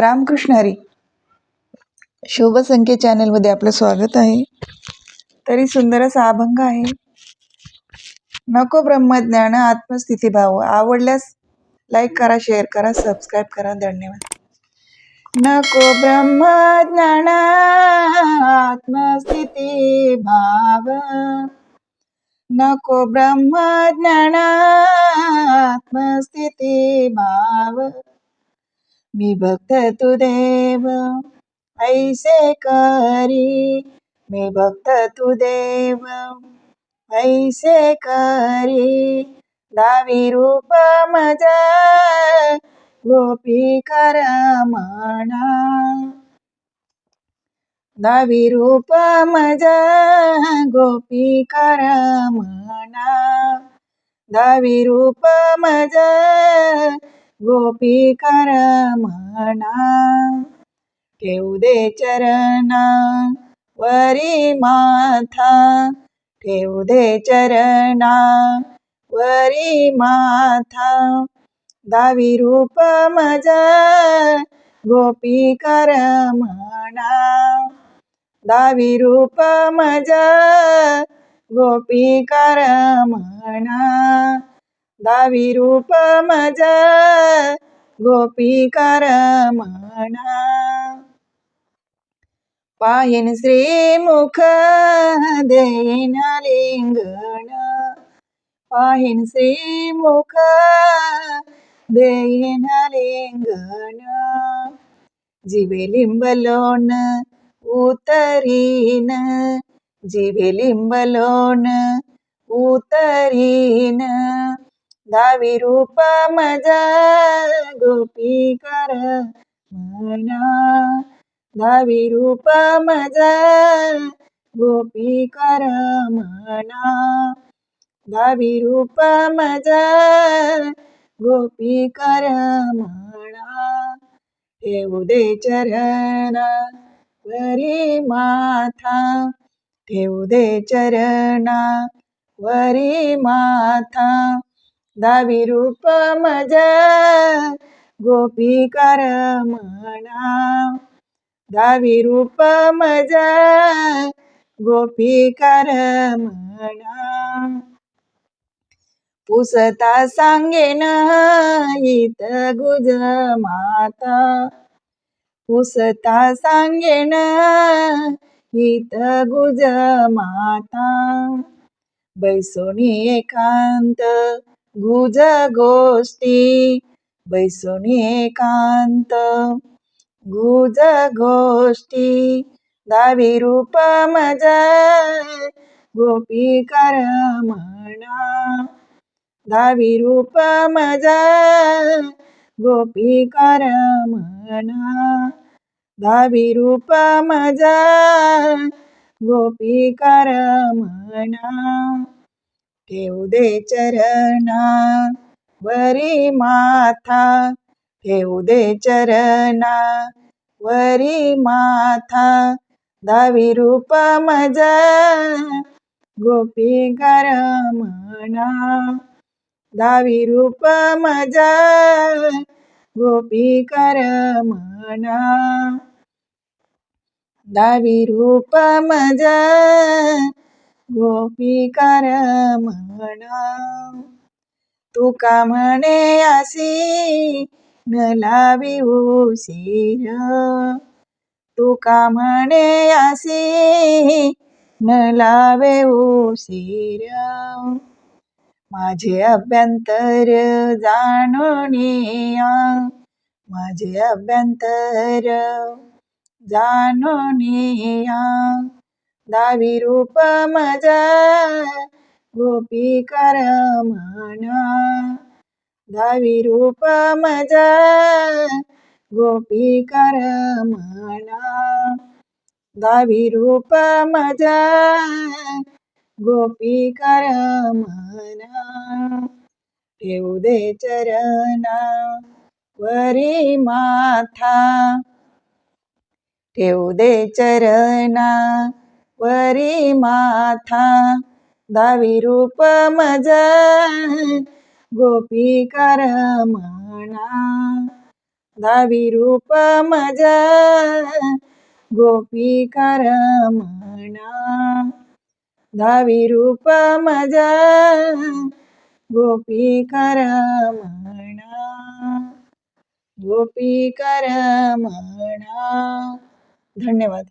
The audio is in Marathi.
रामकृष्ण हरी. शुभसंख्ये चॅनलमध्ये आपलं स्वागत आहे. तरी सुंदर असा अभंग आहे. नको ब्रह्मज्ञान आत्मस्थिती भाव. आवडल्यास लाईक करा शेअर करा सबस्क्राईब करा. धन्यवाद. नको ब्रह्मज्ञान आत्मस्थिती भाव. नको ब्रह्मज्ञान आत्मस्थिती भाव. मी भक्त तू देव ऐसे करी. मी भक्त तू देव ऐसे करी. दावी रूप मज गोपी कर म्हणा दावी रूप मज गोपी कर म्हणा दावी रूप मज गोपी कर म्हणा. ठेवू दे चरणा वरी माथा. ठेवू दे चरणा वरी माथा. दावी रूप मज गोपी कर म्हणा. दावी रूप मज गोपी कर म्हणा. दावी रूप मज गोपी कर म्हणा पाहिन श्रीमुख देईन लिंगण। पाहिन श्रीमुख देईन लिंगण। जिवे लिंबलोन उतरीन। जिवे लिंबलोन उतरीन। दावी रूप मज गोपी कर म्हणा दावी रूप मज गोपी कर म्हणा दावी रूप मज गोपी कर म्हणा ठेवू दे चरण वरी माथा. ठेवू दे चरणा वरी माथा. दावी रूप मज गोपी कर म्हणा दावी रूप मज गोपी कर म्हणा पुसता सांगेन इत गुज माता। पुसता सांगेन हित गुज माता। बैसोनी एकांत गुज गोष्टी बैसून एकांत. गुज गोष्टी दावी रूप मज. गोपी कर म्हणा. दावी रूप मज. गोपी कर म्हणा. दावी रूप मज. गोपी कर म्हणा. ठेवू दे चरणा वरी माथा ठेवू दे चरणा वरी माथा दावी रूप मज गोपी कर दावी रूप मज गोपी कर दावी रूप मज गोपी कर म्हणा तुका म्हणे असी न लावी उशीर. तुका म्हणे असी न लावे उशीर. माझे अभ्यंतर जाणून माझे अभ्यंतर जाणून या. दावी रूप मजा गोपी कर म्हणा दावी रूप मजा गोपी कर म्हणा दावी रूप मजा गोपी कर म्हणा ठेवू दे चरणा वरी माथा. ठेवू दे चरणा वरी माथा दावी रूप मज गोपी कर म्हणा दावी रूप मज गोपिका रमणा दावी रूप मज गोपिका गोपी गोपिका रमणा धन्यवाद.